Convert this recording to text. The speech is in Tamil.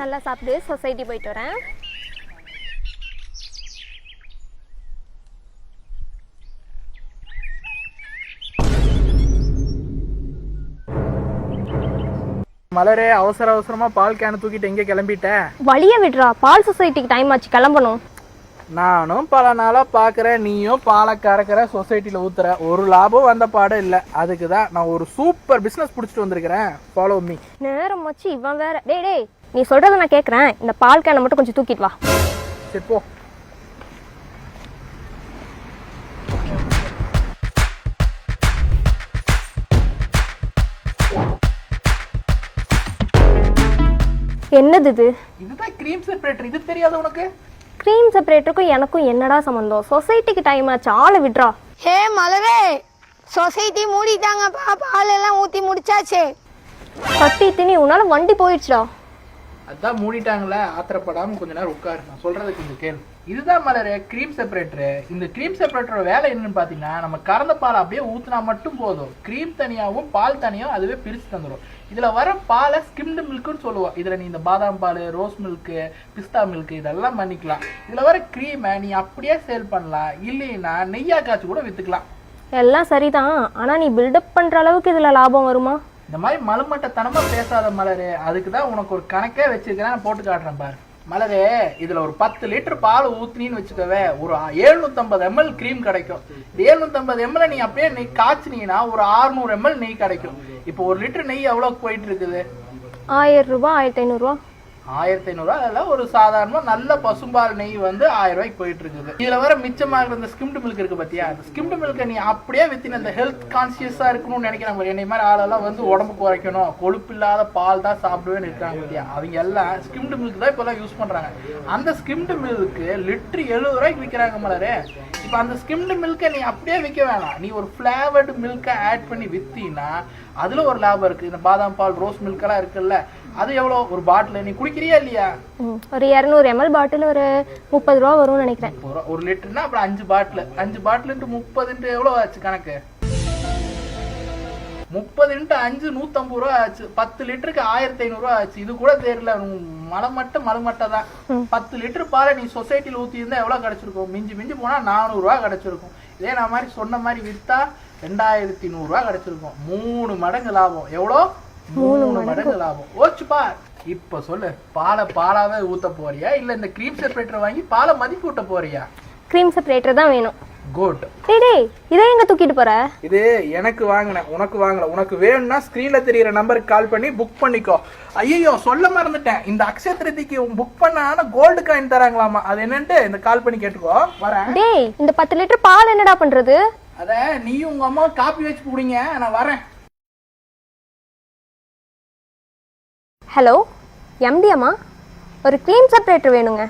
நல்லா சாப்பிட்டு சொசைட்டி போயிட்டு வரேன். மலரே அவசர அவசரமா பால் கேனை தூக்கிட்டு எங்க கிளம்பிட்ட? வழிய விடுறா பால் சொசைட்டிக்கு டைம் ஆச்சு கிளம்பணும். நானும் பல நாளா பாக்குறேன் நீயும் பாலை கறக்கிற சொசைட்டில ஊத்துற. ஒரு லாபம் வந்த பாடம் இல்ல. அதுக்கு தான் நான் ஒரு சூப்பர் பிசினஸ் புடிச்சிட்டு வந்திருக்கிறேன். ஃபாலோ மீ நேரம் ஆச்சு இவன் வேற. டேய் டேய் நீ சொல்றத நான் கேட்குறேன் இந்த பால் கேனை மட்டும் கொஞ்சம் தூக்கிட்டு வா. சரி போ. என்னது இது? இதுதான் கிரீம் செப்பரேட்டர் இது தெரியாது உனக்கு? க்ரீம் செப்பரேட்டருக்கும் எனக்கும் என்னடா சம்மந்தம் சொசைட்டிக்கு டைம் ஆச்சு. ஆளை விடுறா. ஹே மலரே. சொசைட்டி மூடிட்டாங்கப்பா. பால் எல்லாம் ஊற்றி முடிச்சாச்சு. பட்டி திணி உன்னால வண்டி போயிடுச்சுடா. அதான் மூடிட்டாங்களே ஆத்திரப்படாம கொஞ்ச நேரம் உட்காரு. நான் சொல்றது கொஞ்சம் கேள்வி இதுதான் மலர் க்ரீம் செப்பரேட்டரு இந்த க்ரீம் செப்பரேட்டரோட வேலை என்னன்னு பாத்தீங்கன்னா நம்ம கறந்த பால் அப்படியே ஊத்துனா மட்டும் போதும். க்ரீம் தனியாவும் பால் தனியாவும் அதுவே பிரிச்சு தந்துடும் இதுல வர பாலை ஸ்கிம்டு மில்க்னு சொல்லுவோம். இதுல நீ இந்த பாதாம் பால் ரோஸ் மில்க் பிஸ்தா மில்க் இதெல்லாம் பண்ணிக்கலாம். இதுல வர க்ரீமை நீ அப்படியே சேல் பண்ணலாம். இல்லைன்னா நெய்யா காய்ச்சி கூட வித்துக்கலாம். எல்லாம் சரிதான். ஆனா நீ பில்டப் பண்ற அளவுக்கு இதுல லாபம் வருமா? இந்த மாதிரி மலுமட்டத்தனமா பேசாத மலரு அதுக்கு தான் உனக்கு ஒரு கணக்கே வச்சிருக்கிறேன் போட்டு காட்டுறேன் பாரு. மலரே இதுல ஒரு பத்து லிட்டர் பால் ஊத்துனீன்னு வச்சுக்கவே ஒரு எழுநூத்தம்பது எம்எல் க்ரீம் கிடைக்கும். இந்த எழுநூத்தம்பது எம்எல் நீ அப்படியே நெய் காய்ச்சினீங்கன்னா ஒரு 600 எம்எல் நெய் கிடைக்கும். இப்போ ஒரு லிட்டர் நெய் எவ்வளவு போயிட்டு இருக்குது? ஆயிரம் ரூபாய் ஆயிரத்தி ஐநூறுரூவா ஆயிரத்தி ஐநூறுரூவா அதில் ஒரு சாதாரணமா நல்ல பசும்பால் நெய் வந்து ஆயிரம் ரூபாய்க்கு போயிட்டு இருக்குது இதுல வர மிச்சமாகிற இந்த ஸ்கிம்டு மில்க் இருக்கு பாத்தியா? அந்த ஸ்கிம்டு மில்க்கை நீ அப்படியே வித்தின இந்த ஹெல்த் கான்சியஸா இருக்கணும்னு நினைக்கிறாங்க என்னை மாதிரி ஆளெல்லாம் வந்து உடம்பு குறைக்கணும் கொழுப்பு இல்லாத பால் தான் சாப்பிடுவேன்னு இருக்காங்க பாத்தியா? அவங்க எல்லாம் ஸ்கிம்டு மில்க் தான் இப்பெல்லாம் யூஸ் பண்றாங்க. அந்த ஸ்கிம்டு மில்க்கு லிட்டர் எழுபது ரூபாய்க்கு விற்கிறாங்க மலரே. இப்போ அந்த ஸ்கிம்டு மில்கை நீ அப்படியே விற்க வேணாம். நீ ஒரு ஃப்ளேவர்டு மில்கை ஆட் பண்ணி வித்தீங்கன்னா அதுல ஒரு லாபம் இருக்கு. இந்த பாதாம் பால் ரோஸ் மில்க் எல்லாம் இருக்குல்ல. அது எவ்வளோ? ஒரு பாட்டில் நீ குடிக்கிறியா இல்லையா? ஒரு இரநூறு எம்எல் பாட்டில் ஒரு முப்பது ரூபா வரும்னு நினைக்கிறேன். ஒரு லிட்டர்னா அப்புறம் அஞ்சு பாட்டில் அஞ்சு பாட்டில் முப்பதுன்ட்டு எவ்வளோ ஆச்சு கணக்கு? முப்பது இன்ட்டு அஞ்சு நூத்தம்பது ரூபா ஆச்சு. பத்து லிட்டருக்கு ஆயிரத்தி ஐநூறுரூவா ஆச்சு. இது கூட தெரியல. மலை மட்டும் மலை மட்டும் தான் பத்து லிட்டர் பாலை நீ சொசைட்டியில் ஊற்றி இருந்தா எவ்வளோ கிடைச்சிருக்கும்? மிஞ்சி மிஞ்சி போனால் நானூறுரூவா கிடைச்சிருக்கும். இதே நான் மாதிரி சொன்ன மாதிரி விற்றா ரெண்டாயிரத்தி நூறுரூவா கிடைச்சிருக்கும். மூணு மடங்கு லாபம். எவ்வளோ? மூணு மடங்கு. லாபம். ஓச்சுப்பா இப்ப சொல்லு பாலை பாலாவே ஊத்த போறியா? இல்ல இந்த க்ரீம் செப்பரேட்டர் வாங்கி பாலை மதிப்பு ஊட்ட போறியா? க்ரீம் செப்பரேட்டர் தான் வேணும். குட் டேய் டேய் இதை எங்க தூக்கிட்டு போற? இது எனக்கு வாங்கினேன் உனக்கு வாங்கல. உனக்கு வேணும்னா ஸ்கிரீன்ல தெரியுற நம்பருக்கு கால் பண்ணி புக் பண்ணிக்கோ. ஐயோ சொல்ல மறந்துட்டேன். இந்த அக்ஷய திருதிக்கு புக் பண்ண கோல்டு காயின் தராங்களாமா? அது என்னன்ட்டு இந்த கால் பண்ணி கேட்டுக்கோ. வரேன். டேய் இந்த பத்து லிட்டர் பால் என்னடா பண்றது? அத நீயும் உங்க அம்மா காப்பி வச்சு குடிங்க நான் வரேன். ஹலோ எம்டி அம்மா? ஒரு க்ரீம் செப்பரேட்டர் வேணுங்க.